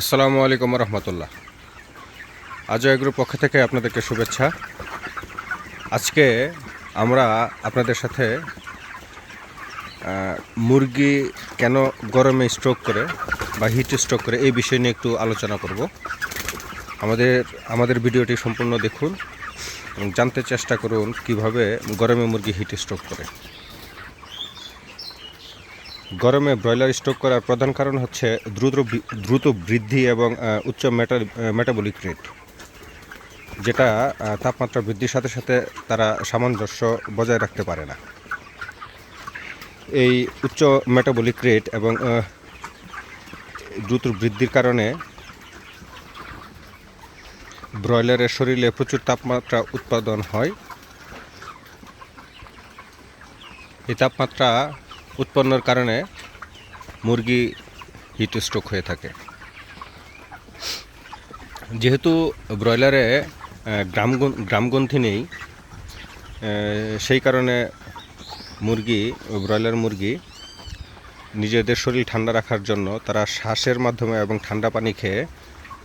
আসসালামু আলাইকুম রহমতুল্লাহ আজও এগ্রুর পক্ষ থেকে আপনাদেরকে শুভেচ্ছা। আজকে আমরা আপনাদের সাথে মুরগি কেন গরমে স্ট্রোক করে বা হিট স্ট্রোক করে এই বিষয় নিয়ে একটু আলোচনা করব। আমাদের আমাদের ভিডিওটি সম্পূর্ণ দেখুন এবং জানতে চেষ্টা করুন কীভাবে গরমে মুরগি হিট স্ট্রোক করে। গরমে ব্রয়লার স্টক করার প্রধান কারণ হচ্ছে দ্রুত দ্রুত বৃদ্ধি এবং উচ্চ মেটা মেটাবলিক রেট যেটা তাপমাত্রা বৃদ্ধির সাথে সাথে তারা সামঞ্জস্য বজায় রাখতে পারে না। এই উচ্চ মেটাবলিক রেট এবং দ্রুত বৃদ্ধির কারণে ব্রয়লারের শরীরে প্রচুর তাপমাত্রা উৎপাদন হয়। এই তাপমাত্রা উৎপন্নর কারণে মুরগি হিট স্ট্রোক হয়ে থাকে। যেহেতু ব্রয়লারে গ্রামগন- গ্রামগ্রন্থি নেই সেই কারণে মুরগি, ব্রয়লার মুরগি নিজেদের শরীর ঠান্ডা রাখার জন্য তারা শ্বাসের মাধ্যমে এবং ঠান্ডা পানি খেয়ে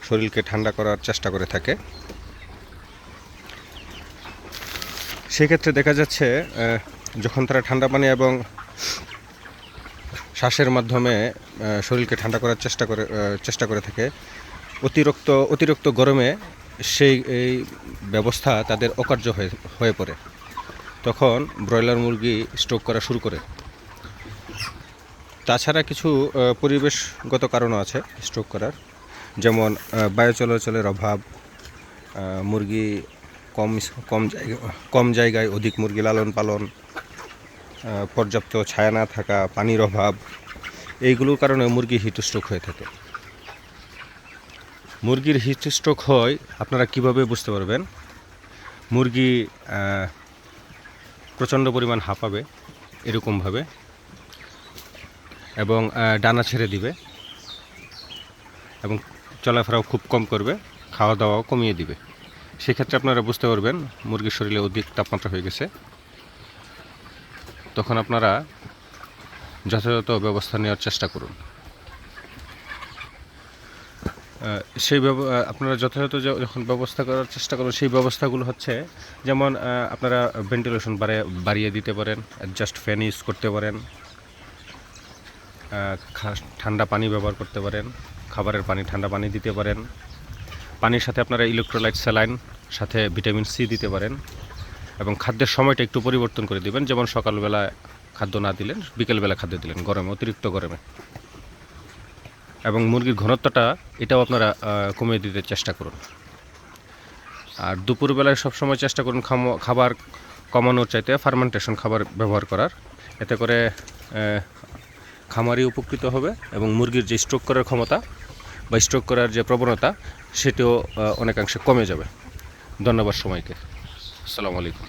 শরীরকে ঠান্ডা করার চেষ্টা করে থাকে। সেক্ষেত্রে দেখা যাচ্ছে যখন তারা ঠান্ডা পানি এবং শ্বাসের মাধ্যমে শরীরকে ঠান্ডা করার চেষ্টা করে চেষ্টা করে থাকে। অতিরিক্ত অতিরিক্ত গরমে সেই, এই ব্যবস্থা তাদের অকার্য হয়ে হয়ে পড়ে। তখন ব্রয়লার মুরগি স্ট্রোক করা শুরু করে। তাছাড়া কিছু পরিবেশগত কারণও আছে স্ট্রোক করার। যেমন বায়ু চলাচলের অভাব মুরগি কম কম জায়গা, কম জায়গায় অধিক মুরগি লালন পালন পর্যাপ্ত ছায়া না থাকা, পানির অভাব, এইগুলোর কারণে মুরগি হিট স্ট্রোক হয়ে থাকে। মুরগির হিট স্ট্রোক হয়, আপনারা কীভাবে বুঝতে পারবেন? মুরগি প্রচণ্ড পরিমাণ হাঁপাবে, এরকমভাবে, এবং ডানা ছেড়ে দিবে, এবং চলাফেরাও খুব কম করবে, খাওয়া দাওয়াও কমিয়ে দিবে। সেক্ষেত্রে আপনারা বুঝতে পারবেন, মুরগির শরীরে অধিক তাপমাত্রা হয়ে গেছে। তখন আপনারা যথাযথ ব্যবস্থা নেওয়ার চেষ্টা করুন। সেই আপনারা যথাযথ যখন ব্যবস্থা করার চেষ্টা করুন, সেই ব্যবস্থাগুলো হচ্ছে যেমন আপনারা ভেন্টিলেশন বাড়িয়ে দিতে পারেন জাস্ট ফ্যান ইউজ করতে পারেন ঠান্ডা পানি ব্যবহার করতে পারেন, খাবারের পানি, ঠান্ডা পানি দিতে পারেন, পানির সাথে আপনারা ইলেকট্রোলাইট স্যালাইন সাথে ভিটামিন সি দিতে পারেন। এবং খাদ্যের সময়টা একটু পরিবর্তন করে দিবেন। যেমন সকালবেলা খাদ্য না দিলেন, বিকেলবেলা খাদ্য দিলেন গরমে, অতিরিক্ত গরমে। এবং মুরগির ঘনত্বটা এটাও আপনারা কমিয়ে দিতে চেষ্টা করুন। আর দুপুরবেলায় সবসময় চেষ্টা করুন খাবার কমানোর চাইতে ফার্মেন্টেশন খাবার ব্যবহার করার। এতে করে খামারি উপকৃত হবে এবং মুরগির যে স্ট্রোক করার ক্ষমতা বা স্ট্রোক করার যে প্রবণতা, সেটিও অনেকাংশে কমে যাবে। ধন্যবাদ সময়কে আসসালামু আলাইকুম।